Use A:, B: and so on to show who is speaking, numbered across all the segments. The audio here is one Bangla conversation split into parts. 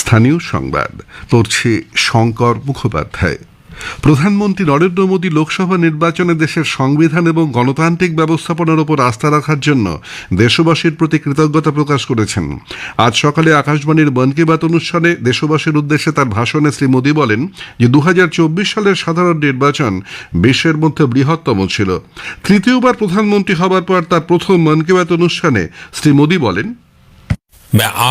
A: স্থানীয় সংবাদ। পড়ছে শঙ্কর মুখোপাধ্যায়। প্রধানমন্ত্রী নরেন্দ্র মোদী লোকসভা নির্বাচনে দেশের সংবিধান এবং গণতান্ত্রিক ব্যবস্থাপনার ওপর আস্থা রাখার জন্য দেশবাসীর প্রতি কৃতজ্ঞতা প্রকাশ করেছেন। আজ সকালে আকাশবাণীর মন কি বাত অনুষ্ঠানে দেশবাসীর উদ্দেশ্যে তার ভাষণে শ্রী মোদী বলেন যে দু হাজার চব্বিশ সালের সাধারণ নির্বাচন বিশ্বের মধ্যে বৃহত্তম ছিল। তৃতীয়বার প্রধানমন্ত্রী হবার পর তার প্রথম মন কি বাত অনুষ্ঠানে শ্রী মোদী বলেন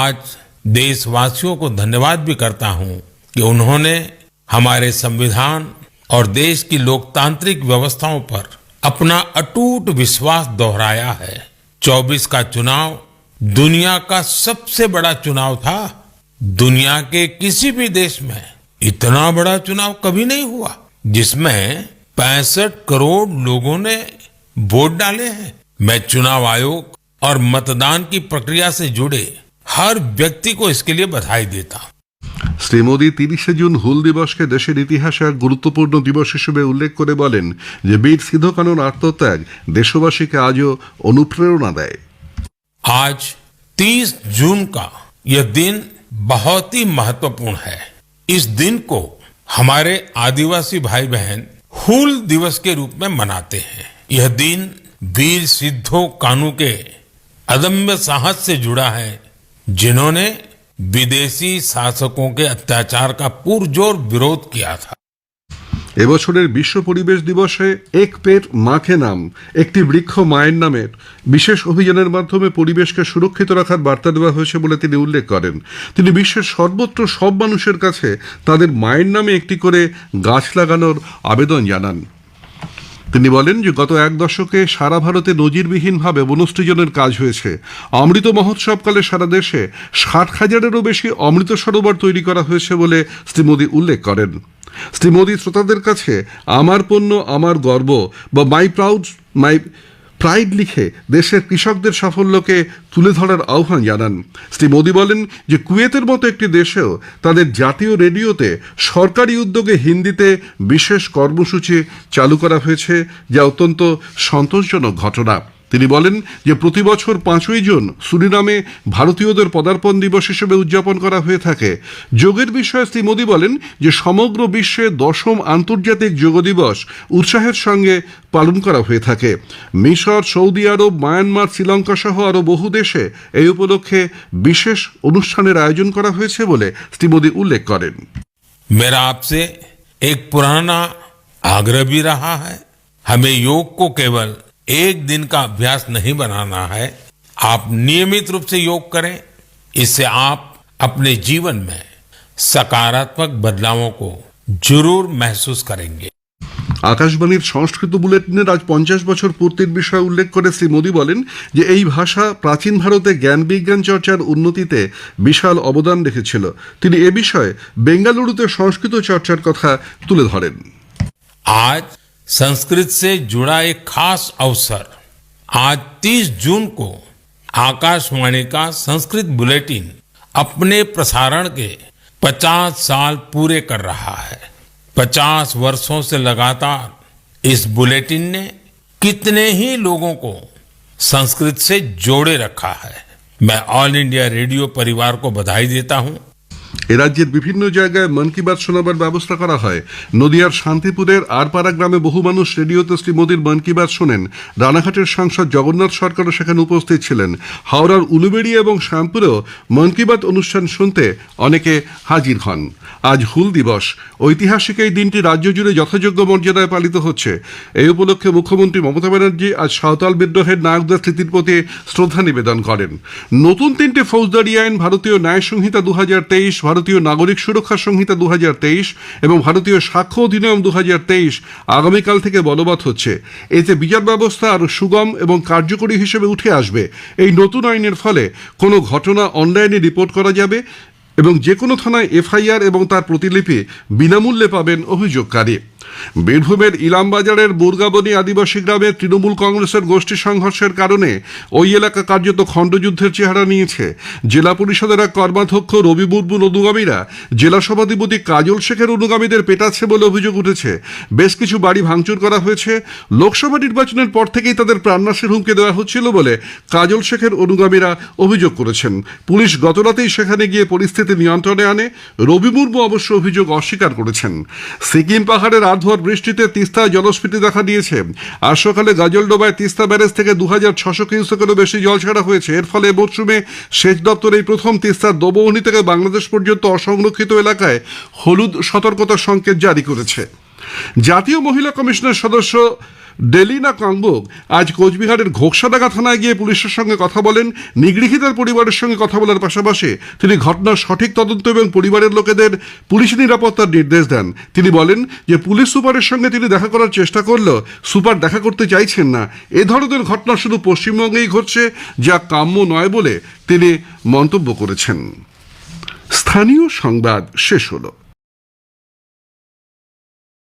B: আজ देशवासियों को धन्यवाद भी करता हूँ कि उन्होंने हमारे संविधान और देश की लोकतांत्रिक व्यवस्थाओं पर अपना अटूट विश्वास दोहराया है। 24 का चुनाव दुनिया का सबसे बड़ा चुनाव था। दुनिया के किसी भी देश में इतना बड़ा चुनाव कभी नहीं हुआ, जिसमें पैंसठ करोड़ लोगों ने वोट डाले हैं। मैं चुनाव आयोग और मतदान की प्रक्रिया से जुड़े हर व्यक्ति को इसके लिए बधाई देता हूं
A: শ্রী মোদী তিরিশে জুন হুল দিবসকে দেশের ইতিহাসে এক গুরুত্বপূর্ণ দিবস হিসেবে উল্লেখ করে বলেন যে বীর সিদ্ধ কানন আত্মত্যাগ দেশবাসীকে আজও অনুপ্রেরণা দেয়
B: आज 30 जून का यह दिन बहुत ही महत्वपूर्ण है इस दिन को हमारे आदिवासी भाई बहन हूल दिवस के रूप में मनाते हैं यह दिन वीर सिद्धो कानू के अदम्य साहस से जुड़ा है जिन्होंने विदेशी शासकों के अत्याचार का पुरजोर विरोध किया था
A: এবছরের বিশ্ব পরিবেশ দিবসে এক পেট মাখে নাম একটি বৃক্ষ মায়ের নামের বিশেষ অভিযানের মাধ্যমে পরিবেশকে সুরক্ষিত রাখার বার্তা দেওয়া হয়েছে বলে তিনি উল্লেখ করেন তিনি বিশ্বের সর্বত্র সব মানুষের কাছে তাদের মায়ের নামে একটি করে গাছ লাগানোর আবেদন জানান তিনি বলেন যে গত এক দশকে সারা ভারতে নজিরবিহীনভাবে বনসৃজনের কাজ হয়েছে। অমৃত মহোৎসবকালে সারা দেশে ষাট হাজারেরও বেশি অমৃত সরোবর তৈরি করা হয়েছে বলে শ্রী মোদী উল্লেখ করেন। শ্রী মোদী শ্রোতাদের কাছে আমার পণ্য, আমার গর্ব বা মাই প্রাউড, মাই প্রাইড লিখে দেশের কৃষকদের সাফল্যকে তুলে ধরার আহ্বান জানান। শ্রী মোদী বলেন যে, কুয়েতের মতো একটি দেশেও তাদের জাতীয় রেডিওতে সরকারি উদ্যোগে হিন্দিতে বিশেষ কর্মসূচি চালু করা হয়েছে, যা অত্যন্ত সন্তোষজনক ঘটনা। তিনি বলেন যে প্রতি বছর পাঁচই জুন সুরিনামে ভারতীয়দের পদার্পণ দিবস হিসেবে উদযাপন করা হয়ে থাকে যোগের বিষয়ে শ্রী মোদী বলেন যে সমগ্র বিশ্বে দশম আন্তর্জাতিক যোগ দিবস উৎসাহের সঙ্গে পালন করা হয়ে থাকে মিশর সৌদি আরব মায়ানমার শ্রীলঙ্কা সহ আরও বহু দেশে এই উপলক্ষে বিশেষ অনুষ্ঠানের আয়োজন করা হয়েছে বলে শ্রী মোদী উল্লেখ করেন
B: मेरा आपसे एक पुराना आग्रह भी रहा है हमें योग को केवल एक दिन का अभ्यास नहीं बनाना है आप नियमित रूप से योग करें इससे आप अपने जीवन में सकारात्मक बदलावों को जरूर महसूस करेंगे
A: আকাশবাণীর সংস্কৃত বুলেটিনের আজ পঞ্চাশ বছর পূর্তির বিষয়ে উল্লেখ করে শ্রী মোদী বলেন যে এই ভাষা প্রাচীন ভারতে জ্ঞান বিজ্ঞান চর্চার উন্নতিতে বিশাল অবদান রেখেছিল তিনি এ বিষয়ে বেঙ্গালুরুতে সংস্কৃত চর্চার কথা তুলে ধরেন
B: आज संस्कृत से जुड़ा एक खास अवसर। आज 30 जून को आकाशवाणी का संस्कृत बुलेटिन अपने प्रसारण के 50 साल पूरे कर रहा है। 50 वर्षों से लगातार इस बुलेटिन ने कितने ही लोगों को संस्कृत से जोड़े रखा है। मैं ऑल इंडिया रेडियो परिवार को बधाई देता हूँ।
A: এ রাজ্যের বিভিন্ন জায়গায় মন কি বাত শোনাবার ব্যবস্থা করা হয়। নদিয়ার শান্তিপুরের আরপাড়া গ্রামে বহু মানুষ রেডিওতে শ্রী মোদীর মন কি বাত শোনেন। রানাঘাটের সাংসদ জগন্নাথ সরকারও সেখানে উপস্থিত ছিলেন। হাওড়ার উলুবেড়ি এবং শ্যামপুরেও মন কি বাত অনুষ্ঠান শুনতে অনেকে হাজির হন। আজ হুল দিবস। ঐতিহাসিক এই দিনটি রাজ্য জুড়ে যথাযোগ্য মর্যাদায় পালিত হচ্ছে। এই উপলক্ষে মুখ্যমন্ত্রী মমতা ব্যানার্জি আজ সাঁওতাল বিদ্রোহের নায়কদের স্মৃতির প্রতি শ্রদ্ধা নিবেদন করেন। নতুন তিনটে ফৌজদারি আইন ভারতীয় ন্যায় সংহিতা দু ভারতীয় নাগরিক সুরক্ষা সংহিতা দুহাজার তেইশ এবং ভারতীয় সাক্ষ্য অধিনিয়ম দু হাজার তেইশ আগামীকাল থেকে বলবৎ হচ্ছে। এতে বিচার ব্যবস্থা আরও সুগম এবং কার্যকরী হিসেবে উঠে আসবে। এই নতুন আইনের ফলে কোনো ঘটনা অনলাইনে রিপোর্ট করা যাবে এবং যে কোনো থানায় এফআইআর এবং তার প্রতিলিপি বিনামূল্যে পাবেন অভিযোগকারী। বীরভূমের ইলামবাজারের বুর্গাবনী আদিবাসী গ্রামে তৃণমূল কংগ্রেসের গোষ্ঠী সংঘর্ষের কারণে ওই এলাকা কার্যত খণ্ডযুদ্ধের চেহারা নিয়েছে। জেলা পরিষদের এক কর্মাধ্যক্ষ রবি মুর্মুর অনুগামীরা জেলা সভাধিপতি কাজল শেখের অনুগামীদের পেটাচ্ছে বলে অভিযোগ উঠেছে। বেশ কিছু বাড়ি ভাঙচুর করা হয়েছে। লোকসভা নির্বাচনের পর থেকেই তাদের প্রাণনাশের হুমকি দেওয়া হচ্ছিল বলে কাজল শেখের অনুগামীরা অভিযোগ করেছেন। পুলিশ গতরাতেই সেখানে গিয়ে পরিস্থিতি নিয়ন্ত্রণে আনে। রবি মুর্মু অবশ্য অভিযোগ অস্বীকার করেছেন। সিকিম পাহাড়ের আধোয়ার বৃষ্টিতে তিস্তায় জলস্ফীতি দেখা দিয়েছে। আজ সকালে গাজলডোবায় তিস্তা ব্যারেজ থেকে দু হাজার ছশো কিউসেকেরও বেশি জল ছাড়া হয়েছে। এর ফলে মরশুমে সেচ দপ্তর এই প্রথম তিস্তার দোবহনী থেকে বাংলাদেশ পর্যন্ত অসংরক্ষিত এলাকায় হলুদ সতর্কতা সংকেত জারি করেছে। জাতীয় মহিলা কমিশনের সদস্য ডেলিনা কাংবুক? আজ কোচবিহারের ঘোকসাডাঙ্গা থানায় গিয়ে পুলিশের সঙ্গে কথা বলেন নিগৃহীতার পরিবারের সঙ্গে কথা বলার পাশাপাশি তিনি ঘটনার সঠিক তদন্ত এবং পরিবারের লোকেদের পুলিশ নিরাপত্তার নির্দেশ দেন। তিনি বলেন যে পুলিশ সুপারের সঙ্গে তিনি দেখা করার চেষ্টা করলেও সুপার দেখা করতে চাইছেন না। এ ধরনের ঘটনা শুধু পশ্চিমবঙ্গেই ঘটছে, যা কাম্য নয় বলে তিনি মন্তব্য করেছেন। স্থানীয় সংবাদ শেষ হলো।